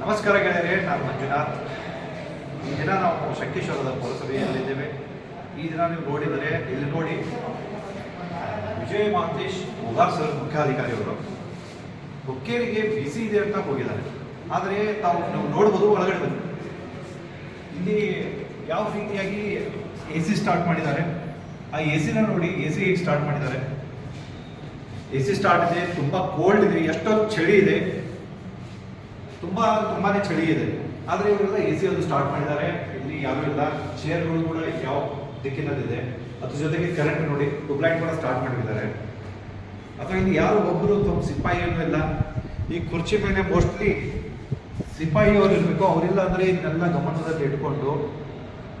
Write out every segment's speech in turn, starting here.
ನಮಸ್ಕಾರ ಗೆಳೆಯರೇ, ನಾನು ಮಂಜುನಾಥ್. ಈ ದಿನ ನಾವು ಶಂಕೇಶ್ವರದ ಪುರಸಭೆಯಲ್ಲಿದ್ದೇವೆ ಈ ದಿನ ನೀವು ನೋಡಿದರೆ ಇಲ್ಲಿ ನೋಡಿ? ವಿಜಯ್ ಮಹಂತೇಶ್ ಉಗಾರ್ ಸರ್ ಮುಖ್ಯಾಧಿಕಾರಿಯವರು. ಹುಕ್ಕೇರಿಗೆ ಬಿಸಿ ಇದೆ ಅಂತ ಹೋಗಿದ್ದಾರೆ. ಆದರೆ ತಾವು ನಾವು ನೋಡ್ಬೋದು ಒಳಗಡೆ ಬಂದು. ಇಲ್ಲಿ ಯಾವ ರೀತಿಯಾಗಿ ಎ ಸಿ ಸ್ಟಾರ್ಟ್ ಮಾಡಿದ್ದಾರೆ? ಆ ಎ ಸಿನ ನೋಡಿ ಎ ಸಿ ಸ್ಟಾರ್ಟ್ ಮಾಡಿದ್ದಾರೆ? ಎ ಸಿ ಸ್ಟಾರ್ಟ್ ಇದೆ, ತುಂಬ ಕೋಲ್ಡ್ ಇದೆ, ಎಷ್ಟೊಂದು ಚಳಿ ಇದೆ. ತುಂಬ, ತುಂಬಾನೇ ಚಳಿ ಇದೆ ಆದರೆ ಇವರೆಲ್ಲ ಎ ಸಿ ಒಂದು ಸ್ಟಾರ್ಟ್ ಮಾಡಿದ್ದಾರೆ. ಇಲ್ಲಿ ಯಾರು ಇಲ್ಲ. ಚೇರ್ಗಳು ಕೂಡ ಯಾವ ದಿಕ್ಕಿನಲ್ಲಿದೆ. ಅದ್ರ ಜೊತೆಗೆ ಕರೆಂಟ್ ನೋಡಿ ಟ್ಯೂಬ್ಲೈಟ್ ಕೂಡ ಸ್ಟಾರ್ಟ್ ಮಾಡಿದ್ದಾರೆ. ಅಥವಾ ಇಲ್ಲಿ ಯಾರು ಒಬ್ಬರು ತಮ್ಮ ಸಿಪಾಯಿ ಏನೂ ಇಲ್ಲ. ಈ ಕುರ್ಚಿ ಮೇಲೆ ಮೋಸ್ಟ್ಲಿ ಸಿಪಾಯಿ ಅವ್ರು ಇರಬೇಕು. ಅವರಿಲ್ಲ ಅಂದರೆ ಇದನ್ನೆಲ್ಲ ಗಮನದಲ್ಲಿ ಇಟ್ಕೊಂಡು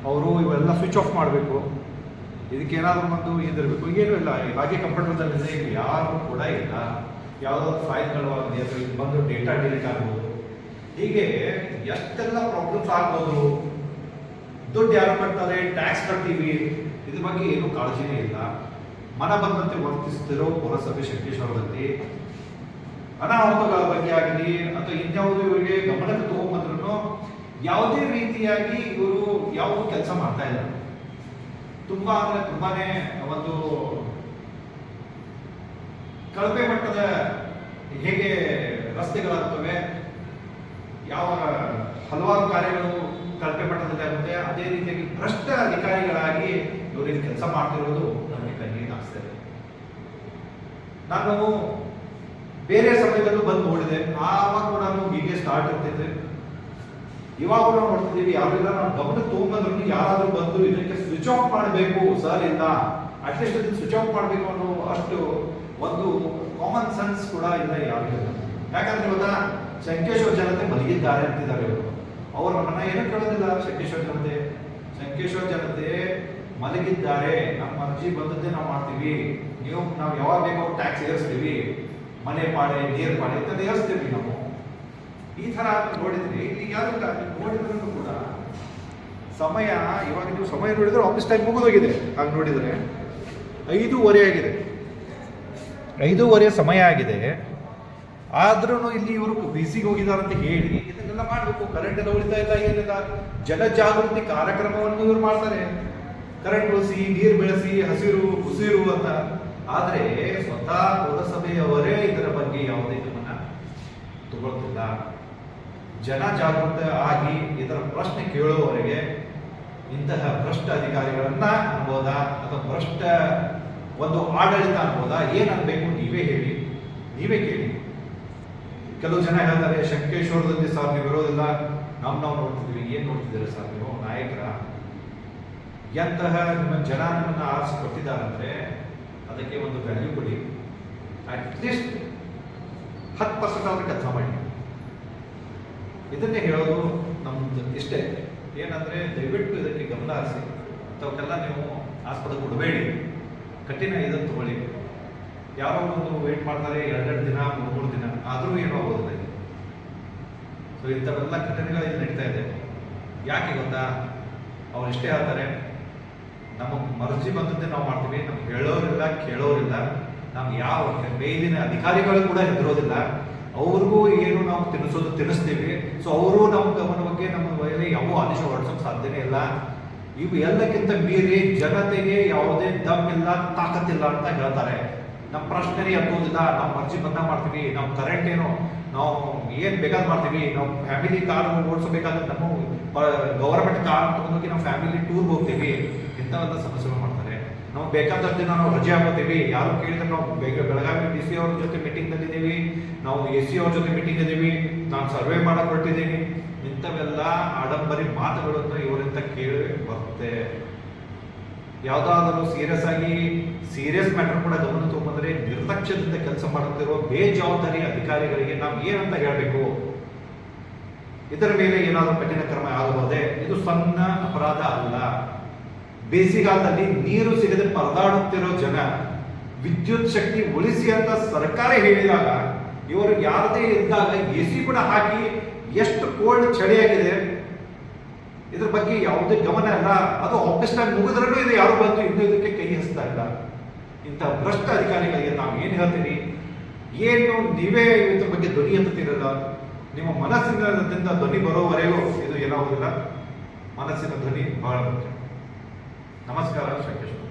ಅವರು ಇವೆಲ್ಲ ಸ್ವಿಚ್ ಆಫ್ ಮಾಡಬೇಕು. ಇದಕ್ಕೆ ಏನಾದರೂ ಒಂದು ಇದಿರಬೇಕು. ಏನೂ ಇಲ್ಲ. ಹಾಗೆ ಕಂಪ್ಯೂಟರ್ದಲ್ಲಿದೆ ಇಲ್ಲಿ ಯಾರು ಕೂಡ ಇಲ್ಲ. ಯಾವುದಾದ್ರು ಫೈಲ್ಗಳು ಆಗಲಿ ಅಥವಾ ಇಲ್ಲಿ ಬಂದು ಡೇಟಾ ಡಿಲೀಟ್ ಆಗ್ಬೋದು. ಹೀಗೆ ಎಷ್ಟೆಲ್ಲ ಪ್ರಾಬ್ಲಮ್ಸ್ ಆಗ್ಬೋದು? ದುಡ್ಡು ಯಾರು ಕಟ್ತಾರೆ? ಟ್ಯಾಕ್ಸ್ ಕಟ್ತೀವಿ. ಇದ್ರ ಬಗ್ಗೆ ಏನೂ ಕಾಳಜಿನೇ ಇಲ್ಲ. ಮನ ಬಂದಂತೆ ವರ್ತಿಸ್ತಿರೋ ಪುರಸಭೆ ಶಕ್ತೇಶ್ವರದಲ್ಲಿ ಅನಾಹುತಗಳ ಬಗ್ಗೆ ಆಗಲಿ ಅಥವಾ ಇನ್ಯಾವುದು ಇವರಿಗೆ ಗಮನಕ್ಕೆ ತಗೊಂಬಂದ್ರೂ ಯಾವುದೇ ರೀತಿಯಾಗಿ ಇವರು ಯಾವ ಕೆಲಸ ಮಾಡ್ತಾ ಇಲ್ಲ. ತುಂಬಾ ಅಂದ್ರೆ ತುಂಬಾನೇ ಒಂದು ಕಳಪೆ ಮಟ್ಟದ ಹೇಗೆ ರಸ್ತೆಗಳಾಗುತ್ತವೆ ಯಾವ ಹಲವಾರು ಕಾರ್ಯಗಳು ಕಳಪೆ ಮಟ್ಟದಲ್ಲಿ ಆಗುತ್ತೆ. ಅದೇ ರೀತಿಯಾಗಿ ಭ್ರಷ್ಟ ಅಧಿಕಾರಿಗಳಾಗಿ ಇವರು ಕೆಲಸ ಮಾಡ್ತಿರೋದು ನಮಗೆ ಕಣ್ಣಿಗೆ ಇದೆ. ನಾನು ಬೇರೆ ಸಮಯದಲ್ಲೂ ಬಂದು ನೋಡಿದೆ. ಆವಾಗ ಕೂಡ ಹೀಗೆ ಸ್ಟಾರ್ಟ್ ಇರ್ತಿದ್ದೆ ಇವಾಗ ನಾವು ನೋಡ್ತಿದ್ದೀವಿ, ಯಾರಿಲ್ಲ, ನಾವು ಗಮನ ತಗೊಂಬಂದ್ರು ಯಾರಾದ್ರೂ ಬಂದು ಇದಕ್ಕೆ ಸ್ವಿಚ್ ಆಫ್ ಮಾಡಬೇಕು ಸರ್ ಇಲ್ಲ. ಅಟ್ಲೀಸ್ಟ್ ಇದನ್ನು ಸ್ವಿಚ್ ಆಫ್ ಮಾಡಬೇಕು ಅನ್ನೋ ಅಷ್ಟು ಒಂದು ಕಾಮನ್ ಸೆನ್ಸ್ ಕೂಡ ಇಲ್ಲ ಯಾರಿಲ್ಲ. ಯಾಕಂದ್ರೆ ಗೊತ್ತಾ ಶಂಕೇಶ್ವರ ಜನತೆ ಮಲಗಿದ್ದಾರೆ ಅಂತಿದ್ದಾರೆ ಅವರು. ಅವರ ಮನ ಏನು ಕೇಳೋದಿಲ್ಲ ಸಂಕೇಶ್ವರ ಜನತೆ. ಸಂಕೇಶ್ವರ ಜನತೆ ಮಲಗಿದ್ದಾರೆ. ನಮ್ಮ ಅರ್ಜಿ ಬಂದದ್ದೇ ನಾವು ಮಾಡ್ತೀವಿ. ನೀವು, ನಾವು ಯಾವಾಗ ಬೇಕೋ ಟ್ಯಾಕ್ಸ್ ಏರಿಸ್ತೀವಿ. ಮನೆ ಪಾಡೆ ನೀರು ಪಾಡೆ ಅಂತ ಏರಿಸ್ತೀವಿ ನಾವು. ಈ ಥರ ನೋಡಿದ್ರಿ ಇಲ್ಲಿ ಯಾರು ನೋಡಿದ್ರೂ ನೀವು ನೋಡಿದ್ರು ಕೂಡ ಸಮಯ, ಇವಾಗ ನೀವು ಸಮಯ ನೋಡಿದ್ರೆ ಆಫೀಸ್ ಟೈಮ್ ಮುಗಿದೋಗಿದೆ. ಹಾಗೆ ನೋಡಿದರೆ ಐದೂವರೆ ಆಗಿದೆ. ಐದೂವರೆ ಸಮಯ ಆಗಿದೆ. ಆದ್ರೂ ಇಲ್ಲಿ ಇವರು ಬಿಸಿಗೆ ಹೋಗಿದ್ದಾರೆ ಅಂತ ಹೇಳಿ ಇದನ್ನೆಲ್ಲ ಮಾಡಬೇಕು. ಕರೆಂಟ್ ಎಲ್ಲ ಉಳಿತಾ ಇಲ್ಲ, ಏನಿಲ್ಲ. ಜನಜಾಗೃತಿ ಕಾರ್ಯಕ್ರಮವನ್ನು ಇವರು ಮಾಡ್ತಾರೆ. ಕರೆಂಟ್ ಉಳಿಸಿ, ನೀರು ಬೆಳೆಸಿ, ಹಸಿರು, ಉಸಿರು ಅಂತ. ಆದ್ರೆ ಸ್ವತಃ ಪುರಸಭೆಯವರೇ ಇದರ ಬಗ್ಗೆ ಯಾವುದೇ ಗಮನ ತಗೊಳ್ತಿಲ್ಲ. ಜನ ಜಾಗೃತ ಆಗಿ ಇದರ ಪ್ರಶ್ನೆ ಕೇಳುವವರೆಗೆ ಇಂತಹ ಭ್ರಷ್ಟ ಅಧಿಕಾರಿಗಳನ್ನ ಅನ್ಬೋದಾ? ಅಥವಾ ಭ್ರಷ್ಟ ಒಂದು ಆಡಳಿತ ಅನ್ಬೋದಾ? ಏನಾಗಬೇಕು ನೀವೇ ಹೇಳಿ. ನೀವೇ ಕೇಳಿ. ಕೆಲವು ಜನ ಹೇಳ್ತಾರೆ, ಶಂಕೇಶ್ವರದಲ್ಲಿ ಸರ್ ನೀವು ಇರೋದಿಲ್ಲ. ನಾವು ನಾವು ನೋಡ್ತಿದ್ದೀವಿ ಏನು ನೋಡ್ತಿದ್ದೀರಾ ಸರ್ ನೀವು? ನಾಯಕರ? ಎಂತಹ ನಿಮ್ಮ ಜನ ನಿಮ್ಮನ್ನ ಆರಿಸಿ ಕೊಟ್ಟಿದ್ದಾರಂದ್ರೆ ಅದಕ್ಕೆ ಒಂದು ವ್ಯಾಲ್ಯೂ ಕೊಡಿ. ಅಟ್ಲೀಸ್ಟ್ ಹತ್ತು ಪರ್ಸೆಂಟ್ ಆದ್ರೆ ಕೆಲಸ ಮಾಡಿ. ಇದನ್ನೇ ಹೇಳೋದು ನಮ್ದು ಇಷ್ಟೇ. ಏನಂದರೆ ದಯವಿಟ್ಟು ಇದಕ್ಕೆ ಗಮನ ಹರಿಸಿ. ಅಂಥವಕ್ಕೆಲ್ಲ ನೀವು ಆಸ್ಪತ್ರೆ ಕೊಡಬೇಡಿ. ಕಠಿಣ ಇದನ್ನು ತಗೊಳ್ಳಿ. ಯಾರೋ ಒಂದು ವೇಟ್ ಮಾಡ್ತಾರೆ ಎರಡೆರಡು ದಿನ ಮೂರು ಮೂರು ದಿನ, ಆದರೂ ಏನೋ ಆಗೋದಿಲ್ಲ ಸೊ ಇಂಥವೆಲ್ಲ ಘಟನೆಗಳು ಇಲ್ಲಿ ನಡೀತಾ ಇದೆ. ಯಾಕೆ ಗೊತ್ತಾ? ಅವ್ರು ಇಷ್ಟೇ ಹೇಳ್ತಾರೆ ನಮಗೆ ಮರ್ಜಿ ಬಂದದ್ದೇ ನಾವು ಮಾಡ್ತೀವಿ. ನಮ್ಗೆ ಹೇಳೋರಿಲ್ಲ, ಕೇಳೋರಿಲ್ಲ. ನಮ್ಗೆ ಯಾವ ಮೇಲಿನ ಅಧಿಕಾರಿಗಳು ಕೂಡ ಹೆದರೋದಿಲ್ಲ. ಅವ್ರಿಗೂ ಏನು ನಾವು ತಿನ್ನಿಸೋದು ತಿನ್ನಿಸ್ತೀವಿ. ಸೊ ಅವರು ನಮ್ಮ ಗಮನ ಬಗ್ಗೆ ನಮ್ಮ ಮೇಲೆ ಯಾವ ಆದೇಶ ಹೊರಡ್ಸೋಕೆ ಸಾಧ್ಯನೇ ಇಲ್ಲ. ಇವು ಎಲ್ಲಕ್ಕಿಂತ ಮೀರಿ ಜನತೆಗೆ ಯಾವುದೇ ದಮ್ ಇಲ್ಲ ತಾಕತ್ತಿಲ್ಲ ಅಂತ ಹೇಳ್ತಾರೆ. ನಮ್ಮ ಪ್ರಶ್ನೆ ಹತ್ತುವುದಿಲ್ಲ ನಾವು ಮರ್ಜಿ ಬಂದ ಮಾಡ್ತೀವಿ ನಾವು ಕರೆಂಟ್ ಏನು, ನಾವು ಏನು ಬೇಕಾದ ಮಾಡ್ತೀವಿ ನಾವು ಫ್ಯಾಮಿಲಿ ಕಾರ್ ಓಡಿಸಬೇಕಾದ್ರೆ ನಮ್ಮ ಗೌರ್ಮೆಂಟ್ ಕಾರ್ ತಗೊಂಡೋಗಿ ನಾವು ಫ್ಯಾಮಿಲಿ ಟೂರ್ ಹೋಗ್ತೀವಿ ಇಂಥವೆಲ್ಲ ಸಮಸ್ಯೆಗಳು ಮಾಡ್ತಾರೆ. ನಾವು ಬೇಕಾದಷ್ಟು ನಾವು ರಜೆ ಹಾಕೋತೀವಿ ಯಾರು ಕೇಳಿದ್ರೆ ನಾವು ಬೇಗ, ಬೆಳಗಾವಿ ಡಿ ಸಿ ಅವ್ರ ಜೊತೆ ಮೀಟಿಂಗ್ ಇದ್ದೀವಿ ನಾವು ಎಸ್ ಸಿ ಅವ್ರ ಜೊತೆ ಮೀಟಿಂಗ್ ಇದ್ದೀವಿ, ನಾನು ಸರ್ವೆ ಮಾಡಕ್ಕೆ ಹೊರಟಿದ್ದೀನಿ, ಇಂಥವೆಲ್ಲ ಆಡಂಬರಿ ಮಾತುಗಳನ್ನು ಇವರಿಂದ ಕೇಳಿ ಬರುತ್ತೆ ಯಾವುದಾದರೂ ಸೀರಿಯಸ್ ಆಗಿ ಸೀರಿಯಸ್ ಮ್ಯಾಟರ್ ಕೂಡ ಗಮನ ತಗೊಂಡ್ರೆ ನಿರ್ಲಕ್ಷ್ಯದಿಂದ ಕೆಲಸ ಮಾಡುತ್ತಿರುವ ಬೇಜವಾಬ್ದಾರಿ ಅಧಿಕಾರಿಗಳಿಗೆ ನಾವು ಏನಂತ ಹೇಳಬೇಕು? ಇದರ ಮೇಲೆ ಏನಾದರೂ ಕಠಿಣ ಕ್ರಮ ಆಗಬಹುದೇ? ಇದು ಸಣ್ಣ ಅಪರಾಧ ಅಲ್ಲ. ಬೇಸಿಗಾಲದಲ್ಲಿ ನೀರು ಸಿಗದೆ ಪರದಾಡುತ್ತಿರೋ ಜನ, ವಿದ್ಯುತ್ ಶಕ್ತಿ ಉಳಿಸಿ ಅಂತ ಸರ್ಕಾರ ಹೇಳಿದಾಗ, ಇವರು ಯಾರದೇ ಇದ್ದಾಗ ಎ ಸಿ ಕೂಡ ಹಾಕಿ ಎಷ್ಟು ಕೋಲ್ಡ್ ಚಳಿಯಾಗಿದೆ ಇದ್ರ ಬಗ್ಗೆ ಯಾವುದೇ ಗಮನ ಇಲ್ಲ. ಅದು ಆಫೀಸ್ನಾಗ ಮುಗಿದ್ರೂ ಇದು ಯಾರು ಬಂತು ಇನ್ನೂ ಇದಕ್ಕೆ ಕೈ ಹಚ್ತಾ ಇಲ್ಲ. ಇಂಥ ಭ್ರಷ್ಟ ಅಧಿಕಾರಿಗಳಿಗೆ ನಾವು ಏನು ಹೇಳ್ತೀವಿ ಏನು ನೀವೇ ಇದ್ರ ಬಗ್ಗೆ ಧ್ವನಿ ಎತ್ತುತ್ತಿರಲ್ಲ? ನಿಮ್ಮ ಮನಸ್ಸಿನದಿಂದ ಧ್ವನಿ ಬರೋವರೆಗೂ ಇದು ಏನಾಗುವುದಿಲ್ಲ ಮನಸ್ಸಿನ ಧ್ವನಿ ಬಹಳ ಮುಖ್ಯ. ನಮಸ್ಕಾರ ಶಂಕೇಶ್ವರ